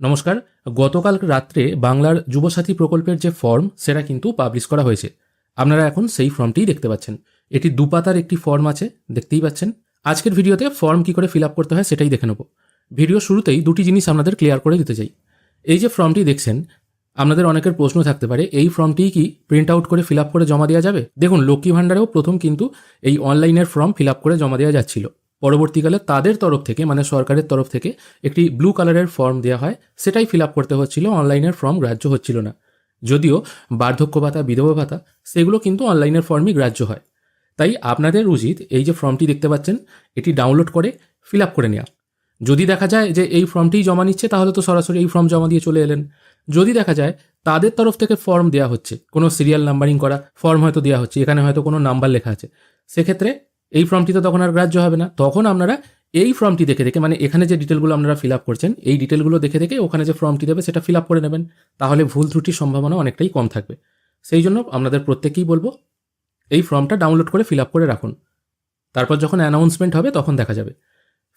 নমস্কার, গতকাল রাত্রে বাংলার যুবসাথী প্রকল্পের যে ফর্ম, সেটা কিন্তু পাবলিশ করা হয়েছে। আপনারা এখন সেই ফর্মটিই দেখতে পাচ্ছেন। এটি দুপাতার একটি ফর্ম আছে, দেখতেই পাচ্ছেন। আজকের ভিডিওতে ফর্ম কি করে ফিল আপ করতে হয় সেটাই দেখে নেব। ভিডিও শুরুতেই দুটি জিনিস আপনাদের ক্লিয়ার করে দিতে চাই। এই যে ফর্মটি দেখছেন, আপনাদের অনেকের প্রশ্ন থাকতে পারে, এই ফর্মটি কি প্রিন্ট আউট করে ফিল আপ করে জমা দেওয়া যাবে? দেখুন, লক্ষ্মী ভাণ্ডারেও প্রথম কিন্তু এই অনলাইনের ফর্ম ফিল আপ করে জমা দেওয়া যাচ্ছিল। পরবর্তীকালে তাদের তরফ থেকে মানে সরকারের তরফ থেকে একটি ব্লু কালারের ফর্ম দেওয়া হয়। সেটাই ফিল আপ করতে হচ্ছিল অনলাইনের ফর্ম গ্রাহ্য হচ্ছিল না। যদিও বার্ধক্য ভাতা, বিধবা ভাতা, সেগুলো কিন্তু অনলাইনের ফর্মই গ্রাহ্য হয়। তাই আপনাদের উচিত এই যে ফর্মটি দেখতে পাচ্ছেন, এটি ডাউনলোড করে ফিল আপ করে নেওয়া যদি দেখা যায় যে এই ফর্মটিই জমা নিচ্ছে, তাহলে তো সরাসরি এই ফর্ম জমা দিয়ে চলে এলেন। যদি দেখা যায় তাদের তরফ থেকে ফর্ম দেওয়া হচ্ছে, কোনো সিরিয়াল নাম্বারিং করা ফর্ম হয়তো দেওয়া হচ্ছে, এখানে হয়তো কোনো নাম্বার লেখা আছে, সেক্ষেত্রে এই ফর্মটি তো তখন আর গ্রাহ্য হবে না। তখন আপনারা এই ফর্মটি দেখে দেখে মানে এখানে যে ডিটেলগুলো আপনারা ফিল আপ করছেন, এই ডিটেলগুলো দেখে দেখে ওখানে যে ফর্মটি দেবে সেটা ফিল আপ করে নেবেন। তাহলে ভুল ত্রুটির সম্ভাবনা অনেকটাই কম থাকবে। সেই জন্য আপনাদের প্রত্যেকেই বলব, এই ফর্মটা ডাউনলোড করে ফিল আপ করে রাখুন। তারপর যখন অ্যানাউন্সমেন্ট হবে, তখন দেখা যাবে।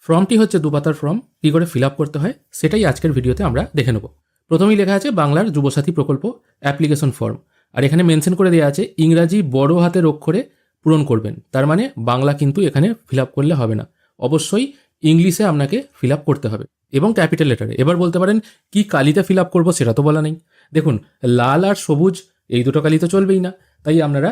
ফর্মটি হচ্ছে দুপাতার ফর্ম কী করে ফিল আপ করতে হয়, সেটাই আজকের ভিডিওতে আমরা দেখে নেব। প্রথমেই লেখা আছে বাংলার যুবসাথী প্রকল্প অ্যাপ্লিকেশন ফর্ম আর এখানে মেনশন করে দেওয়া আছে, ইংরাজি বড় হাতের অক্ষরে পূরণ করবেন। তার মানে বাংলা কিন্তু এখানে ফিল আপ করলে হবে না। অবশ্যই ইংলিশে আপনাকে ফিল আপ করতে হবে এবং ক্যাপিটাল লেটারে এবার বলতে পারেন, কি কালিতে ফিল আপ করব সেটা তো বলা নেই। দেখুন, লাল আর সবুজ, এই দুটো কালি তো চলবেই না। তাই আপনারা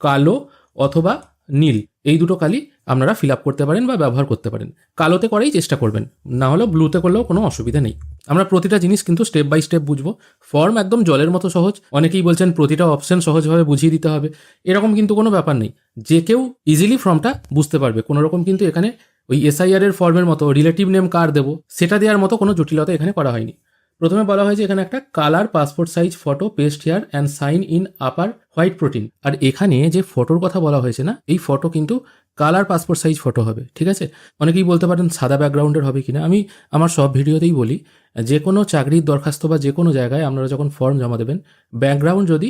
কালো অথবা নীল, এই দুটো কালি আপনারা ফিল আপ করতে পারেন বা ব্যবহার করতে পারেন। কালোতে করেই চেষ্টা করবেন। না হলেও ব্লুতে করলেও কোনো অসুবিধা নেই। আমরা প্রতিটা জিনিস কিন্তু স্টেপ বাই স্টেপ বুঝব। ফর্ম একদম জলের মতো সহজ। অনেকেই বলছেন প্রতিটা অপশন সহজভাবে বুঝিয়ে দিতে হবে। এরকম কিন্তু কোনো ব্যাপার নেই। যে কেউ ইজিলি ফর্মটা বুঝতে পারবে। কোনো রকম কিন্তু এখানে ওই এসআইআর এর ফর্মের মতো রিলেটিভ নেম কার দেবো। সেটা দেওয়ার মতো কোনো জটিলতা এখানে করা হয়নি। প্রথমে বলা হয়েছে এখানে একটা colour passport size photo paste here and sign in upper white portion আর এখানে যে ফটোর কথা বলা হয়েছে না, এই ফটো কিন্তু কালার পাসপোর্ট সাইজ ফটো হবে, ঠিক আছে? অনেকেই বলতে পারেন সাদা ব্যাকগ্রাউন্ডের হবে কিনা। আমি আমার সব ভিডিওতেই বলি, যে কোনো চাকরির দরখাস্ত বা যে কোনো জায়গায় আপনারা যখন ফর্ম জমা দেবেন ব্যাকগ্রাউন্ড যদি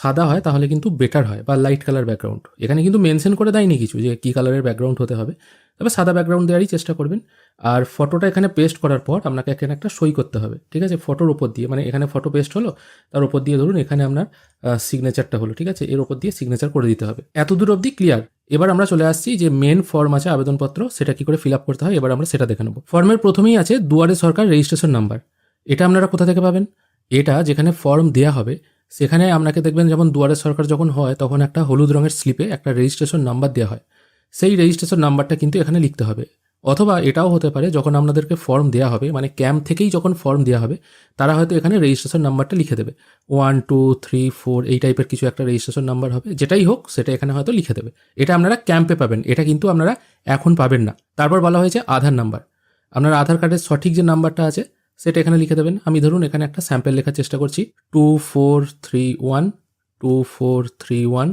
সাদা হয় তাহলে কিন্তু বেটার হয়, বা লাইট কালার ব্যাকগ্রাউন্ড এখানে কিন্তু মেনশন করে দেয়নি কিছু যে কী কালারের ব্যাকগ্রাউন্ড হতে হবে। তবে সাদা ব্যাকগ্রাউন্ড দেওয়ারই চেষ্টা করবেন। আর ফটোটা এখানে পেস্ট করার পর আপনাকে এখানে একটা সই করতে হবে, ঠিক আছে? ফটোর ওপর দিয়ে মানে এখানে ফটো পেস্ট হলো, তার উপর দিয়ে ধরুন এখানে আপনার সিগনেচারটা হলো, ঠিক আছে? এর ওপর দিয়ে সিগনেচার করে দিতে হবে। এত দূর অবধি ক্লিয়ার এবার আমরা চলে আসছি যে মেন ফর্ম আছে আবেদনপত্র, সেটা কি করে ফিল আপ করতে হয়? এবার আমরা সেটা দেখে নেব। ফর্মের প্রথমেই আছে দুয়ারে সরকার রেজিস্ট্রেশন নাম্বার এটা আপনারা কোথা থেকে পাবেন? এটা যেখানে ফর্ম দেয়া হবে, সেখানে আপনাকে দেখবেন যেমন দুয়ারে সরকার যখন হয়, তখন একটা হলুদ রঙের স্লিপে একটা রেজিস্ট্রেশন নাম্বার দেওয়া হয়। সেই রেজিস্ট্রেশন নাম্বারটা কিন্তু এখানে লিখতে হবে। অথবা এটাও হতে পারে যখন আপনাদেরকে ফর্ম দেওয়া হবে মানে ক্যাম্প থেকেই যখন ফর্ম দেওয়া হবে, তারা হয়তো এখানে রেজিস্ট্রেশন নাম্বারটা লিখে দেবে। ওয়ান টু থ্রি ফোর এই টাইপের কিছু একটা রেজিস্ট্রেশন নাম্বার হবে। যেটাই হোক, সেটা এখানে হয়তো লিখে দেবে। এটা আপনারা ক্যাম্পে পাবেন। এটা কিন্তু আপনারা এখন পাবেন না। তারপর বলা হয়েছে আধার নাম্বার আপনার আধার কার্ডের সঠিক যে নাম্বারটা আছে, সেটা এখানে লিখে দেবেন। আমি ধরুন এখানে একটা স্যাম্পেল লেখার চেষ্টা করছি। Two four three one two four three one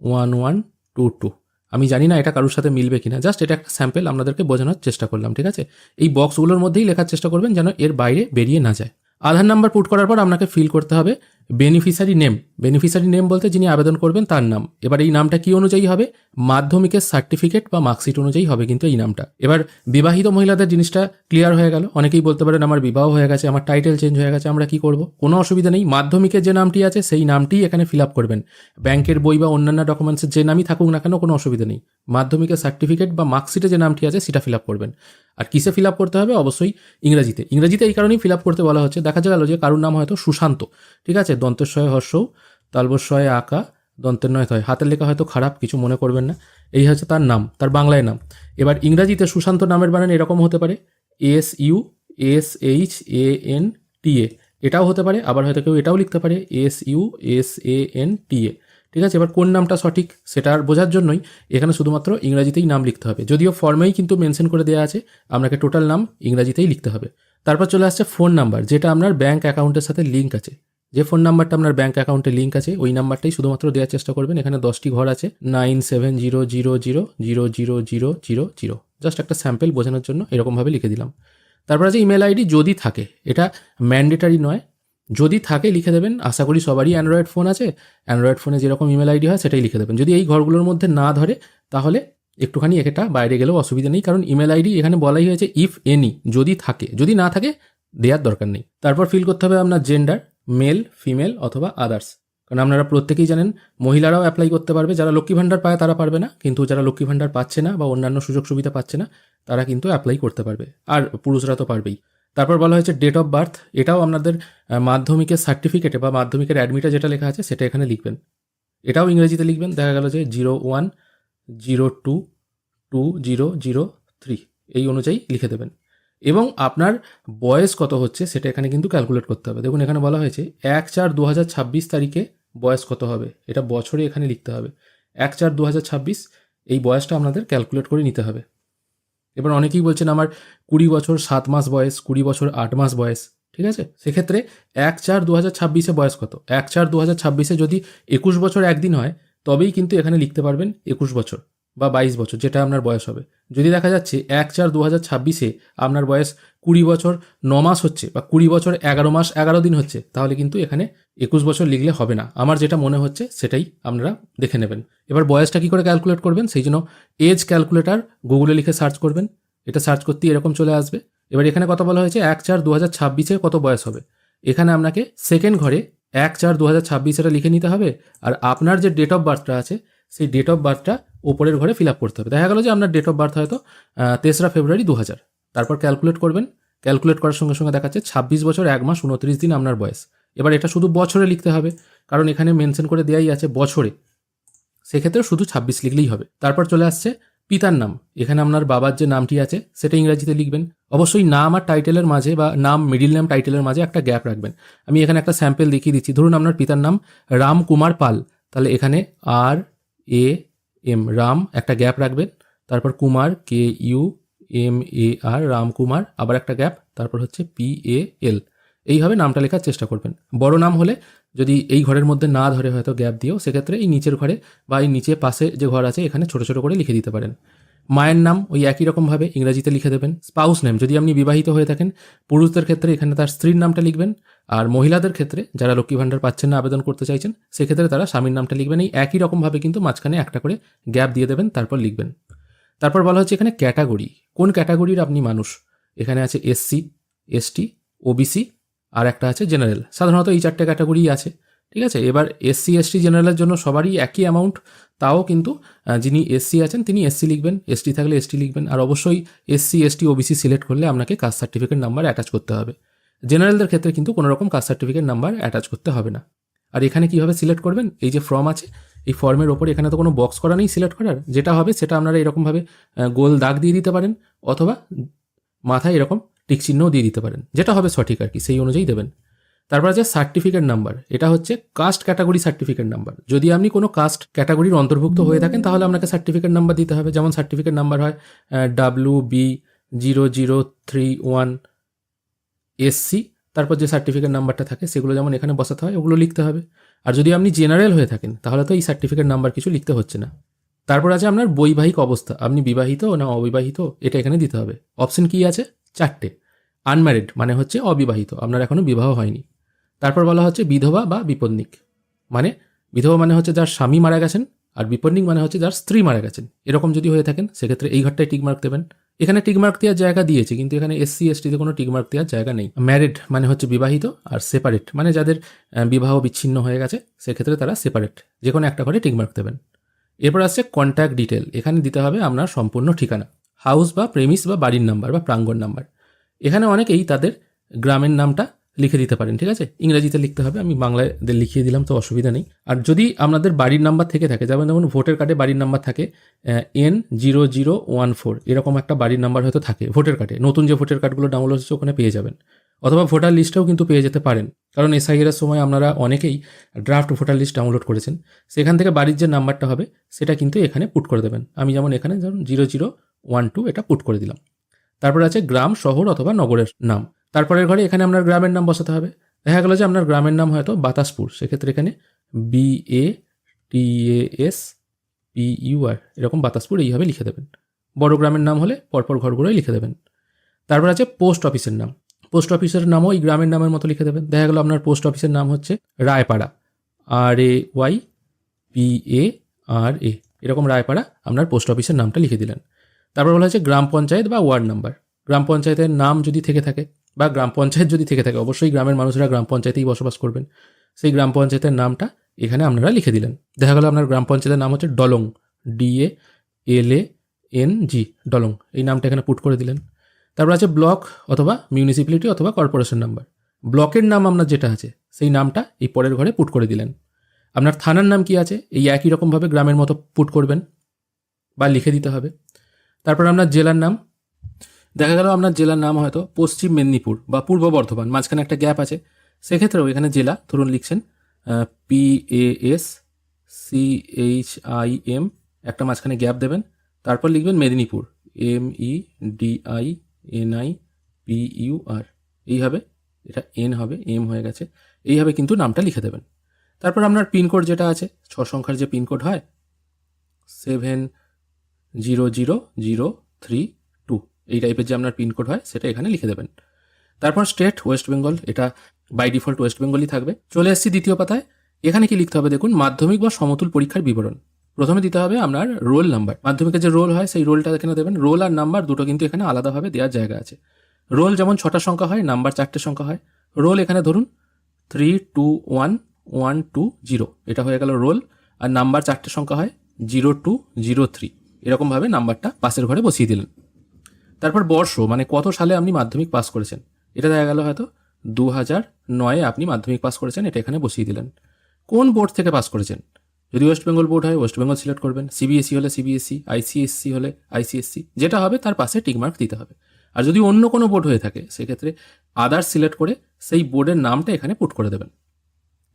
one one two two আমি জানি না এটা কারোর সাথে মিলবে কিনা। জাস্ট এটা একটা স্যাম্পেল, আপনাদেরকে বোঝানোর চেষ্টা করলাম, ঠিক আছে? এই বক্সগুলোর মধ্যেই লেখার চেষ্টা করবেন যেন এর বাইরে বেরিয়ে না যায়। আধার নাম্বার পুট করার পর আপনাকে ফিল করতে হবে। বেনিফিশিয়ারি নেম বেনিফিশিয়ারি নেম বলতে যিনি আবেদন করবেন তার নাম। এবার এই নামটা কি অনুযায়ী হবে? মাধ্যমিকের সার্টিফিকেট বা মার্কশিট অনুযায়ী হবে কিন্তু এই নামটা। এবার বিবাহিত মহিলাদের জিনিসটা ক্লিয়ার হয়ে গেল। অনেকেই বলতে পারেন, আমার বিবাহ হয়ে গেছে, আমার টাইটেল চেঞ্জ হয়ে গেছে, আমরা কি করব? কোনো অসুবিধা নেই। মাধ্যমিকের যে নামটি আছে, সেই নামটি এখানে ফিল আপ করবেন। ব্যাংকের বই বা অন্যান্য ডকুমেন্টসের যে নামই থাকুক না কেন, কোনো অসুবিধা নেই। মাধ্যমিকের সার্টিফিকেট বা মার্কশিটে যে নামটি আছে, সেটা ফিল আপ করবেন। আর কিসে ফিল আপ করতে হবে? অবশ্যই ইংরাজিতে। ইংরাজিতে এই কারণেই ফিল আপ করতে বলা হচ্ছে। দেখা গেল যে কারোর নাম হয়তো সুশান্ত। ঠিক আছে? দন্তস্বয় হর্ষৌ, তালবস্বয় আঁকা দন্তের নয় হয় হাতের লেখা হয়তো খারাপ, কিছু মনে করবেন না। এই হচ্ছে তার নাম, তার বাংলায় নাম। এবার ইংরাজিতে সুশান্ত নামের বানান এরকম হতে পারে S U S H A N T A এটাও হতে পারে, আবার হয়তো কেউ এটাও লিখতে পারে S U S A N T A ঠিক আছে, এবার কোন নামটা সঠিক সেটা আর বোঝার জন্যই এখানে শুধুমাত্র ইংরাজিতেই নাম লিখতে হবে। যদিও ফর্মেই কিন্তু মেনশন করে দেওয়া আছে, আপনাকে টোটাল নাম ইংরাজিতেই লিখতে হবে। তারপর চলে আসছে ফোন নাম্বার, যেটা আপনার ব্যাঙ্ক অ্যাকাউন্টের সাথে লিঙ্ক আছে। যে ফোন নাম্বারটা আপনার ব্যাংক অ্যাকাউন্টে লিঙ্ক আছে, ওই নাম্বারটাই শুধুমাত্র দেওয়ার চেষ্টা করবেন। এখানে দশটি ঘর আছে nine seven zero zero zero zero zero zero zero zero just একটা স্যাম্পেল বোঝানোর জন্য এরকমভাবে লিখে দিলাম। তারপর আছে ইমেল আইডি যদি থাকে, এটা ম্যান্ডেটারি নয়। যদি থাকে, লিখে দেবেন। আশা করি সবারই অ্যান্ড্রয়েড ফোন আছে। অ্যান্ড্রয়েড ফোনে যেরকম ইমেল আইডি হয়, সেটাই লিখে দেবেন। যদি এই ঘরগুলোর মধ্যে না ধরে, তাহলে একটুখানি এটা বাইরে গেলেও অসুবিধা নেই, কারণ ইমেল আইডি এখানে বলাই হয়েছে ইফ এনি যদি থাকে, যদি না থাকে, দেওয়ার দরকার নেই। তারপর ফিল করতে হবে আপনার জেন্ডার মেল ফিমেল অথবা আদার্স কারণ আপনারা প্রত্যেকেই জানেন, মহিলারাও অ্যাপ্লাই করতে পারবে। যারা লক্ষ্মী ভাণ্ডার পায়, তারা পারবে না। কিন্তু যারা লক্ষ্মী ভাণ্ডার পাচ্ছে না বা অন্যান্য সুযোগ সুবিধা পাচ্ছে না, তারা কিন্তু অ্যাপ্লাই করতে পারবে। আর পুরুষরা তো পারবেই। তারপর বলা হয়েছে ডেট অফ বার্থ এটাও আপনাদের মাধ্যমিকের সার্টিফিকেটে বা মাধ্যমিকের অ্যাডমিটে যেটা লেখা আছে, সেটা এখানে লিখবেন। এটাও ইংরেজিতে লিখবেন। দেখা গেল যে zero one zero two two zero zero three এই অনুযায়ী লিখে দেবেন। এবং আপনার বয়স কত হচ্ছে সেটা এখানে কিন্তু ক্যালকুলেট করতে হবে। দেখুন, এখানে বলা হয়েছে এক চার দু তারিখে বয়স কত হবে? এটা বছরে এখানে লিখতে হবে। এক চার দু এই বয়সটা আপনাদের ক্যালকুলেট করে নিতে হবে। এবার অনেকেই বলছেন, আমার কুড়ি বছর সাত মাস বয়স, কুড়ি বছর আট মাস বয়স। ঠিক আছে? সেক্ষেত্রে এক চার দু হাজার ছাব্বিশে বয়স কত? এক চার দু হাজার ছাব্বিশে যদি একুশ বছর একদিন হয়, তবেই কিন্তু এখানে লিখতে পারবেন একুশ বছর। বা বাইশ বছর, যেটা আপনার বয়স হবে। যদি দেখা যাচ্ছে এক চার দু হাজার ছাব্বিশে আপনার বয়স কুড়ি বছর ন মাস হচ্ছে বা কুড়ি বছর এগারো মাস এগারো দিন হচ্ছে, তাহলে কিন্তু এখানে একুশ বছর লিখলে হবে না। আমার যেটা মনে হচ্ছে সেটাই আপনারা দেখে নেবেন। এবার বয়সটা কী করে ক্যালকুলেট করবেন? সেই জন্য এজ ক্যালকুলেটার গুগলে লিখে সার্চ করবেন। এটা সার্চ করতেই এরকম চলে আসবে। এবার এখানে কথা বলা হয়েছে এক চার দু হাজার ছাব্বিশে কত বয়স হবে? এখানে আপনাকে সেকেন্ড ঘরে এক চার দু হাজার ছাব্বিশ এটা লিখে নিতে হবে। আর আপনার যে ডেট অফ বার্থটা আছে, সেই ডেট অফ বার্থটা ওপরের ঘরে ফিল আপ করতে হবে। দেখা গেল যে আপনার ডেট অফ বার্থ হয়তো তেসরা ফেব্রুয়ারি দু হাজার তারপর ক্যালকুলেট করবেন। ক্যালকুলেট করার সঙ্গে সঙ্গে দেখাচ্ছে ছাব্বিশ বছর, এক মাস, উনত্রিশ দিন আপনার বয়স। এবার এটা শুধু বছরে লিখতে হবে, কারণ এখানে মেনশন করে দেওয়াই আছে বছরে। সেক্ষেত্রে শুধু ছাব্বিশ লিখলেই হবে। তারপর চলে আসছে পিতার নাম। এখানে আপনার বাবার যে নামটি আছে, সেটা ইংরাজিতে লিখবেন। অবশ্যই নাম আর টাইটেলের মাঝে বা নাম মিডিল নেম টাইটেলের মাঝে একটা গ্যাপ রাখবেন। আমি এখানে একটা স্যাম্পেল দেখিয়ে দিচ্ছি। ধরুন আপনার পিতার নাম রাম কুমার পাল। তাহলে এখানে আর এ এম রাম একটা গ্যাপ রাখবেন, তারপর Kumar K U M A R Ramkumar আবার একটা গ্যাপ, তারপর হচ্ছে পি এ এল এইভাবে নামটা লেখার চেষ্টা করবেন। বড় নাম হলে যদি এই ঘরের মধ্যে না ধরে হয়তো গ্যাপ দিয়েও, সেক্ষেত্রে এই নিচের ঘরে বা এই নিচে পাশে যে ঘর আছে, এখানে ছোট ছোট করে লিখে দিতে পারেন। মায়ের নাম ওই একই রকমভাবে ইংরাজিতে লিখে দেবেন। স্পাউস নেম, যদি আপনি বিবাহিত হয়ে থাকেন, পুরুষদের ক্ষেত্রে এখানে তার স্ত্রীর নামটা লিখবেন, আর মহিলাদের ক্ষেত্রে যারা লক্ষ্মী ভাণ্ডার পাচ্ছেন না, আবেদন করতে চাইছেন, সেক্ষেত্রে তারা স্বামীর নামটা লিখবেন। এই একই রকমভাবে কিন্তু মাঝখানে একটা করে গ্যাপ দিয়ে দেবেন, তারপর লিখবেন। তারপর বলা হচ্ছে এখানে ক্যাটাগরি। কোন ক্যাটাগরির আপনি মানুষ? এখানে আছে এসসি, এসটি, ওবিসি, আর একটা আছে জেনারেল। সাধারণত এই চারটে ক্যাটাগরি আছে। ঠিক আছে? এবার এসসি এসটি জেনারেলের জন্য সবারই একই অ্যামাউন্ট তাও কিন্তু যিনি এসসি আছেন, তিনি এসসি লিখবেন। এসটি থাকলে এসটি লিখবেন। আর অবশ্যই এসসি এসটি ওবিসি সিলেক্ট করলে আপনাকে কাস্ট সার্টিফিকেট নাম্বার অ্যাটাচ করতে হবে। জেনারেলদের ক্ষেত্রে কিন্তু কোনো রকম কাস্ট সার্টিফিকেট নাম্বার অ্যাটাচ করতে হবে না। আর এখানে কীভাবে সিলেক্ট করবেন? এই যে ফর্ম আছে, এই ফর্মের ওপর এখানে তো কোনো বক্স করা নেই সিলেক্ট করার। যেটা হবে সেটা আপনারা এরকমভাবে গোল দাগ দিয়ে দিতে পারেন, অথবা মাথায় এরকম টিক চিহ্নও দিয়ে দিতে পারেন। যেটা হবে সঠিক আর কি, সেই অনুযায়ী দেবেন। তারপর আছে সার্টিফিকেট নাম্বার এটা হচ্ছে কাস্ট ক্যাটাগরি সার্টিফিকেট নাম্বার যদি আপনি কোনো কাস্ট ক্যাটাগরির অন্তর্ভুক্ত হয়ে থাকেন, তাহলে আপনাকে সার্টিফিকেট নাম্বার দিতে হবে। যেমন সার্টিফিকেট নাম্বার হয় W B zero zero three one SC তারপর যে সার্টিফিকেট নাম্বারটা থাকে, সেগুলো যেমন এখানে বসাতে হয়, ওগুলো লিখতে হবে। আর যদি আপনি জেনারেল হয়ে থাকেন, তাহলে তো এই সার্টিফিকেট নাম্বার কিছু লিখতে হচ্ছে না। তারপর আছে আপনার বৈবাহিক অবস্থা। আপনি বিবাহিত না অবিবাহিত, এটা এখানে দিতে হবে। অপশন কি আছে? চারটে। আনম্যারিড মানে হচ্ছে অবিবাহিত। আপনার এখনও বিবাহ হয়নি। তারপর বলা হচ্ছে বিধবা বা বিপন্নিক। মানে বিধবা মানে হচ্ছে যার স্বামী মারা গেছেন আর বিপন্নিক মানে হচ্ছে যার স্ত্রী মারা গেছেন। এরকম যদি হয়ে থাকেন, সেক্ষেত্রে এই ঘরটায় টিকমার্ক দেবেন। এখানে টিকমার্ক দেওয়ার জায়গা দিয়েছে, কিন্তু এখানে এসসি এসটিতে কোনো টিকমার্ক দেওয়ার জায়গা নেই। ম্যারিড মানে হচ্ছে বিবাহিত আর সেপারেট মানে যাদের বিবাহ বিচ্ছিন্ন হয়ে গেছে, সেক্ষেত্রে তারা সেপারেট যে কোনো একটা ঘরে টিকমার্ক দেবেন। এরপর আসছে কন্ট্যাক্ট ডিটেল এখানে দিতে হবে আপনার সম্পূর্ণ ঠিকানা। হাউস বা প্রেমিস বা বাড়ির নাম্বার বা প্রাঙ্গণ নাম্বার এখানে অনেকেই তাদের গ্রামের নামটা লিখে দিতে পারেন, ঠিক আছে? ইংরেজিতে লিখতে হবে, আমি বাংলায় লিখিয়ে দিলাম, তো অসুবিধা নেই। আর যদি আপনাদের বাড়ির নাম্বার থেকে থাকে, যেমন যেমন ভোটার কার্ডে বাড়ির নাম্বার থাকে N zero zero one four এরকম একটা বাড়ির নাম্বার হয়তো থাকে ভোটার কার্ডে। নতুন যে ভোটার কার্ডগুলো ডাউনলোড হচ্ছে, ওখানে পেয়ে যাবেন। অথবা ভোটার লিস্টেও কিন্তু পেয়ে যেতে পারেন। কারণ এসআইআর এর সময় আপনারা অনেকেই ড্রাফট ভোটার লিস্ট ডাউনলোড করেছেন। সেখান থেকে বাড়ির যে নাম্বারটা হবে, সেটা কিন্তু এখানে পুট করে দেবেন। আমি যেমন এখানে ধরুন জিরো জিরো ওয়ান টু এটা পুট করে দিলাম। তারপর আছে গ্রাম, শহর অথবা নগরের নাম। তারপরের ঘরে এখানে আপনার গ্রামের নাম বসাতে হবে। দেখা গেলো যে আপনার গ্রামের নাম হয়তো বাতাসপুর। সেক্ষেত্রে এখানে B A T A S P U R এরকম বাতাসপুর এইভাবে লিখে দেবেন। বড় গ্রামের নাম হলে পরপর ঘরগুলোই লিখে দেবেন। তারপর আছে পোস্ট অফিসের নাম। পোস্ট অফিসের নামও এই গ্রামের নামের মতো লিখে দেবেন। দেখা গেলো আপনার পোস্ট অফিসের নাম হচ্ছে Raipara. R A Y P A R A এরকম রায়পাড়া আপনার পোস্ট অফিসের নামটা লিখে দিলেন। তারপর বলা হচ্ছে গ্রাম পঞ্চায়েত বা ওয়ার্ড নাম্বার। গ্রাম পঞ্চায়েতের নাম যদি থেকে থাকে বা গ্রাম পঞ্চায়েত যদি থেকে থাকে, অবশ্যই গ্রামের মানুষরা গ্রাম পঞ্চায়েতেই বসবাস করবেন। সেই গ্রাম পঞ্চায়েতের নামটা এখানে আপনারা লিখে দিলেন। দেখা গেল আপনার গ্রাম পঞ্চায়েতের নাম হচ্ছে ডলং DA L A N G ডলং। এই নামটা এখানে পুট করে দিলেন। তারপর আছে ব্লক অথবা মিউনিসিপ্যালিটি অথবা কর্পোরেশন নাম্বার ব্লকের নাম আপনার যেটা আছে, সেই নামটা এই পরের ঘরে পুট করে দিলেন। আপনার থানার নাম কি আছে, এই একই রকমভাবে গ্রামের মতো পুট করবেন বা লিখে দিতে হবে। তারপর আপনার জেলার নাম দেখা গেল আপনার জেলার নাম হয়তো পশ্চিম মেদিনীপুর বা পূর্ব বর্ধমান, মাঝখানে একটা গ্যাপ আছে। সেক্ষেত্রেও এখানে জেলা, ধরুন লিখছেন P A S C H I M একটা মাঝখানে গ্যাপ দেবেন। তারপর লিখবেন Medinipur M E D I N I P U R এইভাবে এটা এন হবে এম হয়ে গেছে। এইভাবে কিন্তু নামটা লিখে দেবেন। তারপর আপনার পিনকোড যেটা আছে, ছ সংখ্যার যে পিনকোড হয় seven zero zero zero three এই টাইপের যে আপনার পিনকোড হয়, সেটা এখানে লিখে দেবেন। তারপর স্টেট ওয়েস্ট বেঙ্গল এটা বাই ডিফল্ট ওয়েস্ট বেঙ্গলই থাকবে। চলে এসেছি দ্বিতীয় পাতায়। এখানে কি লিখতে হবে দেখুন, মাধ্যমিক বা সমতুল পরীক্ষার বিবরণ। প্রথমে দিতে হবে আপনার রোল নাম্বার মাধ্যমিকের যে রোল হয়, সেই রোলটা এখানে দেবেন। রোল আর নাম্বার দুটো কিন্তু এখানে আলাদাভাবে দেওয়ার জায়গা আছে। রোল যেমন ছটা সংখ্যা হয় নাম্বার চারটে সংখ্যা হয়। রোল এখানে ধরুন three two one one two zero এটা হয়ে গেল রোল আর নাম্বার চারটে সংখ্যা হয় জিরো টু জিরো থ্রি এরকমভাবে নাম্বারটা পাশের ঘরে বসিয়ে দিলেন। তারপর বর্ষ মানে কত সালে আপনি মাধ্যমিক পাস করেছেন? এটা দেখা গেল হয়তো দু হাজার নয়ে আপনি মাধ্যমিক পাস করেছেন, এটা এখানে বসিয়ে দিলেন। কোন বোর্ড থেকে পাস করেছেন? যদি ওয়েস্ট বেঙ্গল বোর্ড হয় ওয়েস্ট বেঙ্গল সিলেক্ট করবেন। সিবিএসসি হলে সিবিএসসি আইসিএসসি হলে আইসিএসসি যেটা হবে তার পাশে টিকমার্ক দিতে হবে। আর যদি অন্য কোনো বোর্ড হয়ে থাকে, সেক্ষেত্রে আদার্স সিলেক্ট করে সেই বোর্ডের নামটা এখানে পুট করে দেবেন।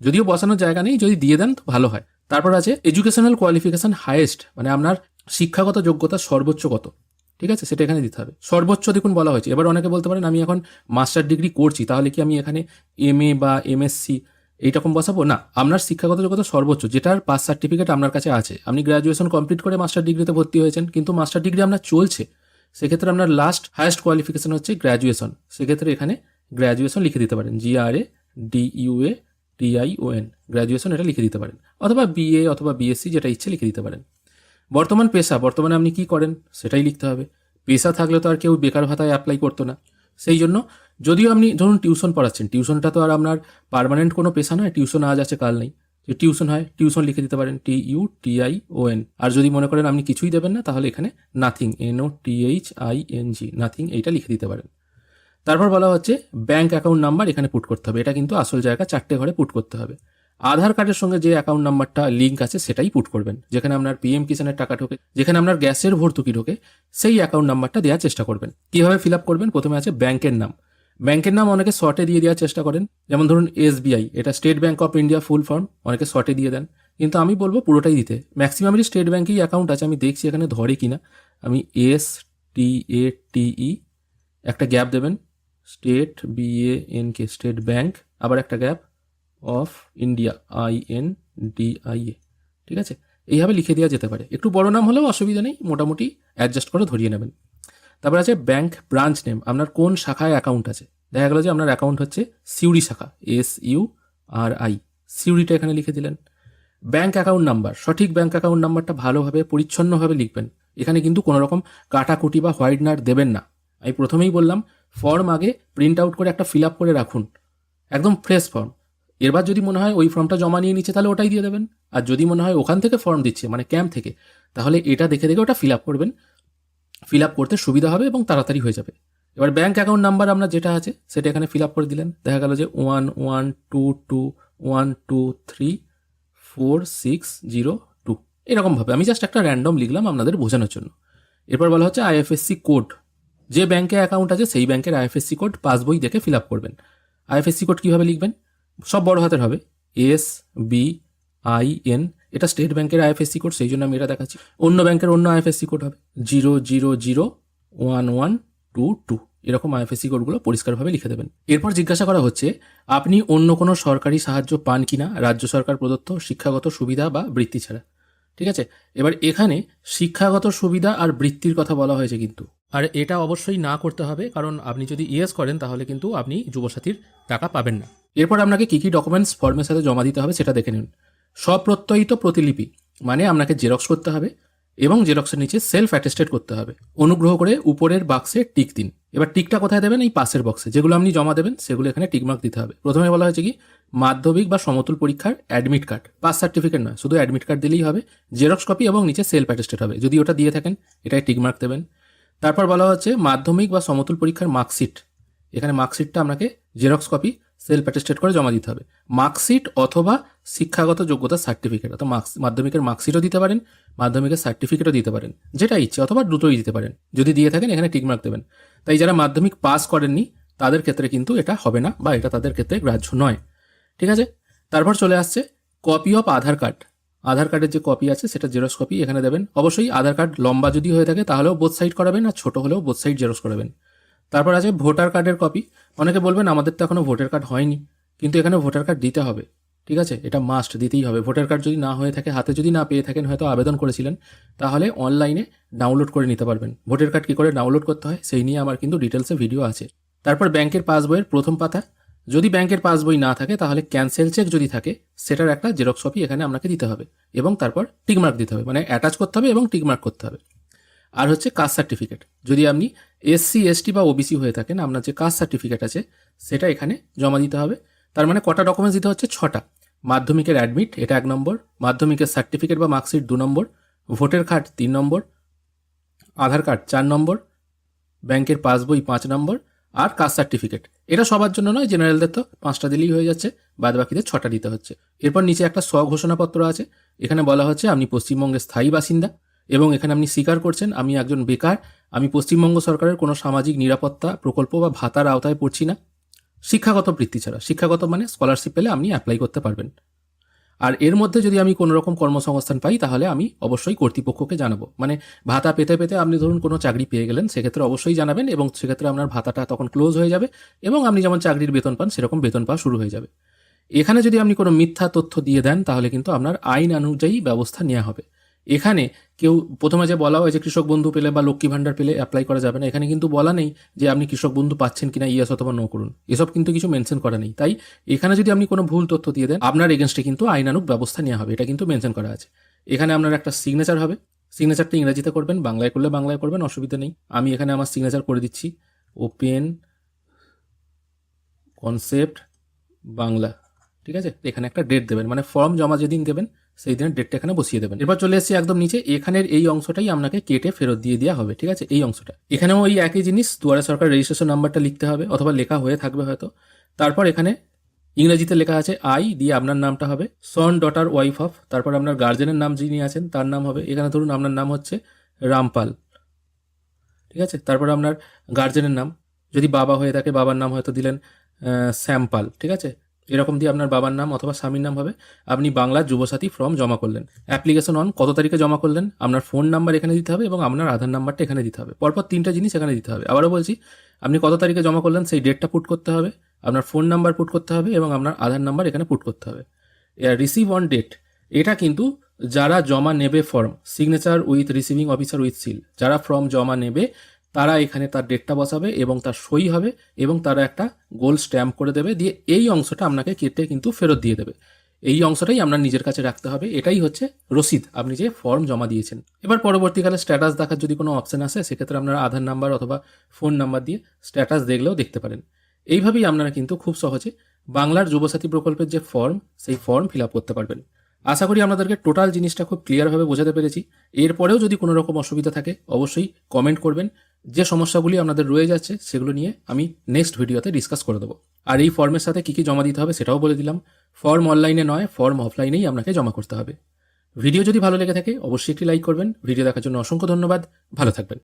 যদিও বসানোর জায়গা নেই, যদি দিয়ে দেন তো ভালো হয়। তারপর আছে এডুকেশনাল কোয়ালিফিকেশন হায়েস্ট মানে আপনার শিক্ষাগত যোগ্যতা সর্বোচ্চ কত? ঠিক আছে? সেটা এখানে দিতে হবে। সর্বোচ্চ দেখুন বলা হয়েছে। এবার অনেকে বলতে পারেন, আমি এখন মাস্টার ডিগ্রি করছি, তাহলে কি আমি এখানে এম এ বা এমএসসি এইরকম বসাবো? না, আপনার শিক্ষাগত যোগ্যতা সর্বোচ্চ, যেটার পাস সার্টিফিকেট আপনার কাছে আছে। আপনি গ্র্যাজুয়েশন কমপ্লিট করে মাস্টার ডিগ্রিতে ভর্তি হয়েছেন, কিন্তু মাস্টার ডিগ্রি আপনার চলছে। সেক্ষেত্রে আপনার লাস্ট হায়েস্ট কোয়ালিফিকেশন হচ্ছে গ্র্যাজুয়েশন সেক্ষেত্রে এখানে গ্র্যাজুয়েশন লিখে দিতে পারেন। G R A D U A T I O N graduation এটা লিখে দিতে পারেন। অথবা বিএ অথবা বিএসসি যেটা ইচ্ছে লিখে দিতে পারেন। বর্তমান পেশা, বর্তমানে আপনি কি করেন সেটাই লিখতে হবে। পেশা থাকলে তো আর কেউ বেকার ভাতায় অ্যাপ্লাই করতো না। সেই জন্য যদিও আপনি ধরুন টিউশন পড়াচ্ছেন টিউশনটা তো আর আপনার পারমানেন্ট কোনো পেশা নয় টিউশন আজ আছে, কাল নেই। যে টিউশন হয় টিউশন লিখে দিতে পারেন T U T I O N আর যদি মনে করেন আপনি কিছুই দেবেন না, তাহলে এখানে nothing N O T H I N G nothing এইটা লিখে দিতে পারেন। তারপর বলা হচ্ছে ব্যাংক অ্যাকাউন্ট নাম্বার এখানে পুট করতে হবে। এটা কিন্তু আসল জায়গা, চারটে ঘরে পুট করতে হবে। আধার কার্ডের সঙ্গে যে অ্যাকাউন্ট নাম্বারটা লিঙ্ক আছে, সেটাই পুট করবেন। যেখানে আপনার পিএম কিষানের টাকা ঢোকে, যেখানে আপনার গ্যাসের ভর্তুকি ঢোকে, সেই অ্যাকাউন্ট নাম্বারটা দেওয়ার চেষ্টা করবেন। কীভাবে ফিল আপ করবেন? প্রথমে আছে ব্যাংকের নাম। ব্যাংকের নাম অনেকে শর্টে দিয়ে দেওয়ার চেষ্টা করেন। যেমন ধরুন এসবিআই এটা State Bank of India full form অনেকে শর্টে দিয়ে দেন। কিন্তু আমি বলব পুরোটাই দিতে। ম্যাক্সিমাম ম্যাক্সিমামেরই স্টেট ব্যাংকেই অ্যাকাউন্ট আছে, আমি দেখছি এখানে ধরে কিনা। আমি এস টি এ টিই একটা গ্যাপ দেবেন। State B A N K State Bank আবার একটা gap of India, I N D I A. ঠিক আছে? এইভাবে লিখে দেওয়া যেতে পারে। একটু বড় নাম হলেও অসুবিধা নেই, মোটামুটি অ্যাডজাস্ট করে ধরিয়ে নেবেন। তারপর আছে ব্যাংক ব্রাঞ্চ নেম আপনার কোন শাখায় অ্যাকাউন্ট আছে? দেখা গেল যে আপনার অ্যাকাউন্ট হচ্ছে সিউড়ি শাখা এস ইউ আর আই সিউড়িটা এখানে লিখে দিলেন। ব্যাংক অ্যাকাউন্ট নাম্বার সঠিক ব্যাংক অ্যাকাউন্ট নাম্বারটা ভালোভাবে, পরিচ্ছন্নভাবে লিখবেন। এখানে কিন্তু কোনো রকম কাটাকুটি বা হোয়াইটনার দেবেন না। আমি প্রথমেই বললাম ফর্ম আগে প্রিন্ট আউট করে একটা ফিল আপ করে রাখুন। একদম ফ্রেশ ফর্ম এরবার যদি মনে হয় ওই ফর্মটা জমা নিয়ে নিচ্ছে, তাহলে ওটাই দিয়ে দেবেন। আর যদি মনে হয় ওখান থেকে ফর্ম দিচ্ছে মানে ক্যাম্প থেকে, তাহলে এটা দেখে দেখে ওটা ফিল আপ করবেন। ফিল আপ করতে সুবিধা হবে এবং তাড়াতাড়ি হয়ে যাবে। এবার ব্যাঙ্ক অ্যাকাউন্ট নাম্বার আপনার যেটা আছে, সেটা এখানে ফিল আপ করে দিলেন। দেখা গেল যে one one, two two, one, two, three, four, six, zero, two. এরকমভাবে। আমি জাস্ট একটা র্যান্ডম লিখলাম আপনাদের বোঝানোর জন্য। এরপর বলা হচ্ছে আইএফএসসি কোড। যে ব্যাংকে অ্যাকাউন্ট আছে, সেই ব্যাংকের আইএফএসসি কোড পাসবই দেখে ফিল আপ করবেন। আইএফএসসি কোড কীভাবে লিখবেন? সব বড় হাতের হবে। এস বি আই এন এটা স্টেট ব্যাংকের আইএফএসসি কোড সেই জন্য আমি এটা দেখাচ্ছি। অন্য ব্যাংকের অন্য আইএফএসসি কোড হবে। Zero zero zero one one two two এরকম আইএফএসসি কোডগুলো পরিষ্কারভাবে লিখে দেবেন। এরপর জিজ্ঞাসা করা হচ্ছে, আপনি অন্য কোনো সরকারি সাহায্য পান কিনা? রাজ্য সরকার প্রদত্ত শিক্ষাগত সুবিধা বা বৃত্তি ছাড়া। ঠিক আছে? এবার এখানে শিক্ষাগত সুবিধা আর বৃত্তির কথা বলা হয়েছে কিন্তু। আর এটা অবশ্যই না করতে হবে, কারণ আপনি যদি ইয়েস করেন, তাহলে কিন্তু আপনি যুবসাথীর টাকা পাবেন না। এরপর আপনাকে কী কী ডকুমেন্টস ফর্মের সাথে জমা দিতে হবে সেটা দেখে নিন। স্বপ্রত্যয়িত প্রতিলিপি মানে আপনাকে জেরক্স করতে হবে এবং জেরক্সের নিচে সেলফ অ্যাটেস্টেড করতে হবে। অনুগ্রহ করে উপরের বাক্সে টিক দিন। এবার টিকটা কোথায় দেবেন? এই পাশের বক্সে যেগুলো আপনি জমা দেবেন, সেগুলো এখানে টিকমার্ক দিতে হবে। প্রথমে বলা হয়েছে কি? মাধ্যমিক বা সমতুল পরীক্ষার অ্যাডমিট কার্ড পাস সার্টিফিকেট নয়, শুধু অ্যাডমিট কার্ড দিলেই হবে। জেরক্স কপি এবং নিচে সেলফ অ্যাটেস্টেড হবে। যদি ওটা দিয়ে থাকেন, এটাই টিকমার্ক দেবেন। তারপর বলা হচ্ছে মাধ্যমিক বা সমতুল পরীক্ষার মার্কশিট এখানে মার্কশিটটা আপনাকে জেরক্স কপি সেলফ অ্যাটেস্টেড করে জমা দিতে হবে। মার্কশিট অথবা শিক্ষাগত যোগ্যতা সার্টিফিকেট অথবা মার্কস মাধ্যমিকের মার্কশিটও দিতে পারেন, মাধ্যমিকের সার্টিফিকেটও দিতে পারেন, যেটা ইচ্ছে অথবা দুটোই দিতে পারেন। যদি দিয়ে থাকেন, এখানে টিকমার্ক দেবেন। তাই যারা মাধ্যমিক পাস করেননি, তাদের ক্ষেত্রে কিন্তু এটা হবে না বা এটা তাদের ক্ষেত্রে গ্রাহ্য নয়। ঠিক আছে? তারপর চলে আসছে copy of Aadhaar card Aadhaar কার্ডের যে কপি আছে, সেটা জেরক্স কপি এখানে দেবেন। অবশ্যই আধার কার্ড লম্বা যদি হয়ে থাকে, তাহলেও বোথ সাইড করাবেন আর ছোট হলেও বোথ সাইড জেরক্স করাবেন। তারপর আছে ভোটার কার্ডের কপি। অনেকে বলবেন, আমাদের তো এখনও ভোটার কার্ড হয়নি। কিন্তু এখানে ভোটার কার্ড দিতে হবে, ঠিক আছে? এটা মাস্ট দিতেই হবে। ভোটার কার্ড যদি না হয়ে থাকে, হাতে যদি না পেয়ে থাকেন, হয়তো আবেদন করেছিলেন, তাহলে অনলাইনে ডাউনলোড করে নিতে পারবেন। ভোটার কার্ড কী করে ডাউনলোড করতে হয়, সেই নিয়ে আমার কিন্তু ডিটেলসে ভিডিও আছে। তারপর ব্যাংকের পাসবইয়ের প্রথম পাতা। যদি ব্যাংকের পাসবই না থাকে, তাহলে ক্যান্সেল চেক যদি থাকে, সেটার একটা জেরক্স কপি এখানে আপনাকে দিতে হবে এবং তারপর টিকমার্ক দিতে হবে। মানে অ্যাটাচ করতে হবে এবং টিকমার্ক করতে হবে। আর হচ্ছে কাস্ট সার্টিফিকেট যদি আপনি এসসি এসটি বা ওবিসি হয়ে থাকেন আপনার যে কাস্ট সার্টিফিকেট আছে, সেটা এখানে জমা দিতে হবে। তার মানে কটা ডকুমেন্টস দিতে হচ্ছে? ছটা। মাধ্যমিকের অ্যাডমিট এটা এক নম্বর। মাধ্যমিকের সার্টিফিকেট বা মার্কশিট দু নম্বর। ভোটার কার্ড তিন নম্বর। আধার কার্ড চার নম্বর। ব্যাংকের পাসবই পাঁচ নম্বর। আর কাস্ট সার্টিফিকেট এটা সবার জন্য নয় জেনারেলদের তো পাঁচটা দিলেই হয়ে যাচ্ছে বাদ বাকিদের ছটা দিতে হচ্ছে। এরপর নিচে একটা স্বঘোষণাপত্র আছে, এখানে বলা হচ্ছে, আপনি পশ্চিমবঙ্গের স্থায়ী বাসিন্দা। এবং এখানে আপনি স্বীকার করছেন, আমি একজন বেকার, আমি পশ্চিমবঙ্গ সরকারের কোনো সামাজিক নিরাপত্তা প্রকল্প বা ভাতার আওতায় পড়ছি না। শিক্ষাগত বৃত্তি ছাড়া। শিক্ষাগত মানে স্কলারশিপ পেলে আপনি অ্যাপ্লাই করতে পারবেন। আর এর মধ্যে যদি আমি কোনো রকম কর্মসংস্থান পাই, তাহলে আমি অবশ্যই কর্তৃপক্ষকে জানাব। মানে ভাতা পেতে পেতে আপনি ধরুন কোনো চাকরি পেয়ে গেলেন, সেক্ষেত্রে অবশ্যই জানাবেন এবং সেক্ষেত্রে আপনার ভাতাটা তখন ক্লোজ হয়ে যাবে এবং আপনি যেমন চাকরির বেতন পান, সেরকম বেতন পাওয়া শুরু হয়ে যাবে। এখানে যদি আপনি কোনো মিথ্যা তথ্য দিয়ে দেন, তাহলে কিন্তু আপনার আইন অনুযায়ী ব্যবস্থা নেওয়া হবে। এখানে কেউ প্রথমে যে বলা হয় যে কৃষক বন্ধু পেলে বা লক্ষ্মী ভাণ্ডার পেলে অ্যাপ্লাই করা যাবে না। এখানে কিন্তু বলা নেই যে আপনি কৃষক বন্ধু পাচ্ছেন কিনা ইয়েস অথবা নো করুন। এসব কিন্তু কিছু মেনশন করা নেই। তাই এখানে যদি আপনি কোনো ভুল তথ্য দিয়ে দেন, আপনার এগেনস্টে কিন্তু আইনানুক ব্যবস্থা নেওয়া হবে। এটা কিন্তু মেনশন করা আছে। এখানে আপনার একটা সিগনেচার হবে। সিগনেচারটা ইংরেজিতে করবেন, বাংলায় করলে বাংলায় করবেন, অসুবিধা নেই। আমি এখানে আমার সিগনেচার করে দিচ্ছি। Open concept Bangla. ঠিক আছে? এখানে একটা ডেট দেবেন। মানে ফর্ম জমা যেদিন দেবেন সেই দিনের ডেটটা এখানে বসিয়ে দেবেন। এবার চলে এসেছি একদম নিচে। এখানের এই অংশটাই আপনাকে কেটে ফেরত দিয়ে দেওয়া হবে, ঠিক আছে? এই অংশটা। এখানেও এই একই জিনিস, দুয়ারে সরকার রেজিস্ট্রেশন নাম্বারটা লিখতে হবে, অথবা লেখা হয়ে থাকবে হয়তো। তারপর এখানে ইংরেজিতে লেখা আছে আই দিয়ে আপনার নামটা হবে সন ডটার ওয়াইফ অফ তারপর আপনার গার্জেনের নাম যিনি আছেন, তার নাম হবে, এখানে ধরুন আপনার নাম হচ্ছে রামপাল, ঠিক আছে? তারপর আপনার গার্জেনের নাম, যদি বাবা হয়ে থাকে, বাবার নাম হয়তো দিলেন শ্যামপাল, ঠিক আছে? এরকম দিয়ে আপনার বাবার নাম অথবা স্বামীর নাম হবে, আপনি বাংলার যুবসাথী ফর্ম জমা করলেন। অ্যাপ্লিকেশন অন কত তারিখে জমা করলেন, আপনার ফোন নাম্বার এখানে দিতে হবে এবং আপনার আধার নাম্বারটা এখানে দিতে হবে। পরপর তিনটা জিনিস এখানে দিতে হবে। আবারও বলছি, আপনি কত তারিখে জমা করলেন সেই ডেটটা পুট করতে হবে, আপনার ফোন নাম্বার পুট করতে হবে এবং আপনার আধার নাম্বার এখানে পুট করতে হবে। রিসিভ অন ডেট এটা কিন্তু যারা জমা নেবে form signature with receiving officer with seal যারা ফর্ম জমা নেবে তারা এখানে তার ডেটটা বসাবে এবং তার সই হবে এবং তারা একটা গোল স্ট্যাম্প করে দেবে দিয়ে এই অংশটা আপনাকে কেটে কিন্তু ফেরত দিয়ে দেবে। এই অংশটাই আপনার নিজের কাছে রাখতে হবে। এটাই হচ্ছে রসিদ। আপনি যে ফর্ম জমা দিয়েছেন। এবার পরবর্তীকালে স্ট্যাটাস দেখার যদি কোনো অপশন আসে, সেক্ষেত্রে আপনার আধার নাম্বার অথবা ফোন নাম্বার দিয়ে স্ট্যাটাস দেখলেও দেখতে পারেন। এইভাবেই আপনারা কিন্তু খুব সহজে বাংলার যুবসাথী প্রকল্পের যে ফর্ম সেই ফর্ম ফিল আপ করতে পারবেন। আশা করি আপনাদেরকে টোটাল জিনিসটা খুব ক্লিয়ারভাবে বোঝাতে পেরেছি। এরপরেও যদি কোনো রকম অসুবিধা থাকে, অবশ্যই কমেন্ট করবেন। যে সমস্যাগুলি আপনাদের রয়ে যাচ্ছে, সেগুলো নিয়ে আমি নেক্সট ভিডিওতে ডিসকাস করে দেবো। আর এই ফর্মের সাথে কী কী জমা দিতে হবে সেটাও বলে দিলাম। ফর্ম অনলাইনে নয় ফর্ম অফলাইনেই আপনাকে জমা করতে হবে। ভিডিও যদি ভালো লেগে থাকে, অবশ্যই একটি লাইক করবেন। ভিডিও দেখার জন্য অসংখ্য ধন্যবাদ। ভালো থাকবেন।